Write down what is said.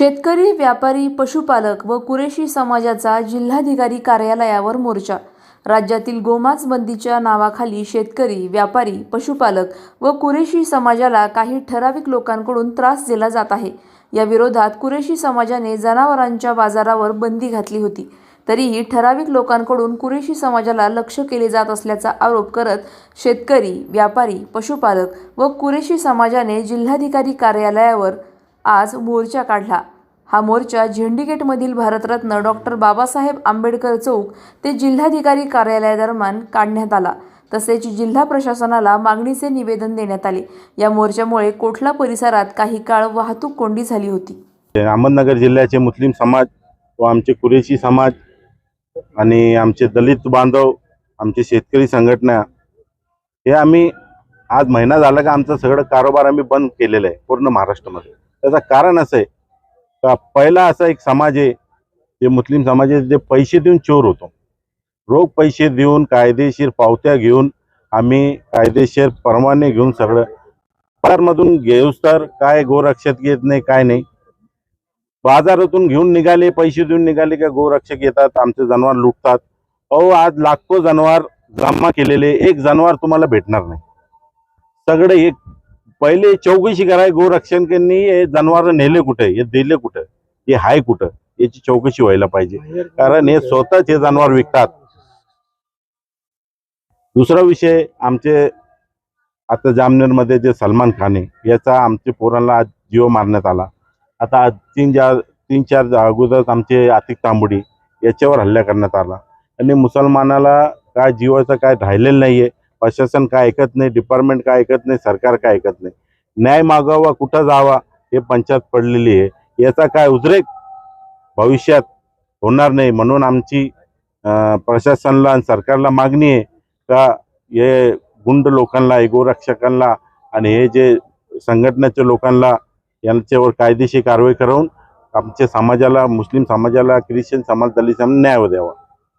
शेतकरी व्यापारी पशुपालक व कुरेशी समाजाचा जिल्हाधिकारी कार्यालयावर मोर्चा. राज्यातील गोमांस बंदीच्या नावाखाली शेतकरी व्यापारी पशुपालक व कुरेशी समाजाला काही ठराविक लोकांकडून त्रास दिला जात आहे. या विरोधात कुरेशी समाजाने जनावरांच्या बाजारावर बंदी घातली होती. तरीही ठराविक लोकांकडून कुरेशी समाजाला लक्ष केले जात असल्याचा आरोप करत शेतकरी व्यापारी पशुपालक व कुरेशी समाजाने जिल्हाधिकारी कार्यालयावर आज मोर्चा काढला. हा मोर्चा झेंडीगेटमधील भारतरत्न डॉक्टर बाबासाहेब आंबेडकर चौक ते जिल्हाधिकारी कार्यालयादरम्यान काढण्यात आला. तसेच जिल्हा प्रशासनाला मागणीचे निवेदन देण्यात आले. या मोर्चामुळे कोठला परिसरात काही काळ वाहतूक कोंडी झाली होती. अहमदनगर जिल्ह्याचे मुस्लिम समाज व आमचे कुरेशी समाज आणि आमचे दलित बांधव आमचे शेतकरी संघटना हे आम्ही आज महिना झाला का आमचं सगळं कारोबार आम्ही बंद केलेलं आहे पूर्ण महाराष्ट्रामध्ये. त्याचं कारण असं आहे का पहिला असा एक समाज आहे जे मुस्लिम समाज आहे जे पैसे देऊन चोर होतो. रोख पैसे देऊन कायदेशीर पावत्या घेऊन आम्ही कायदेशीर परवाने घेऊन सगळं बाजारमधून घेऊस तर काय गोरक्षक येत नाही काय नाही. बाजारातून घेऊन निघाले पैसे देऊन निघाले का गोरक्षक येतात आमचे जनावर लुटतात. अहो आज लाखो जनावर जमा केलेले एक जनावर तुम्हाला भेटणार नाही. सगळे एक पहिले चौकशी कराय गोरक्षकांनी हे जनावर नेले कुठे? हे दिले कुठं? हे हाय कुठं? याची चौकशी व्हायला पाहिजे. कारण हे स्वतःच हे जनावर विकतात. दुसरा विषय आमचे आता जामनेरमध्ये जे सलमान खान आहे याचा आमच्या पोरांना आज जीव मारण्यात आला. आता आज तीन चार तीन चार अगोदर आमचे आतिक तांबुडी याच्यावर हल्ला करण्यात आला. आणि मुसलमानाला काय जीवाचं काय राहिलेलं नाहीये. प्रशासन काय ऐकत नाही डिपार्टमेंट काय ऐकत नाही सरकार काय ऐकत नाही. न्याय मागावा कुठं जावा हे पंचायत पडलेली आहे. याचा काय उद्रेक भविष्यात होणार नाही म्हणून आमची प्रशासनाला आणि सरकारला मागणी आहे का हे गुंड लोकांना गोरक्षकांना आणि हे जे संघटनेच्या लोकांना यांच्यावर कायदेशीर कारवाई करून आमच्या समाजाला मुस्लिम समाजाला ख्रिश्चन समाज दलित न्याय द्यावा.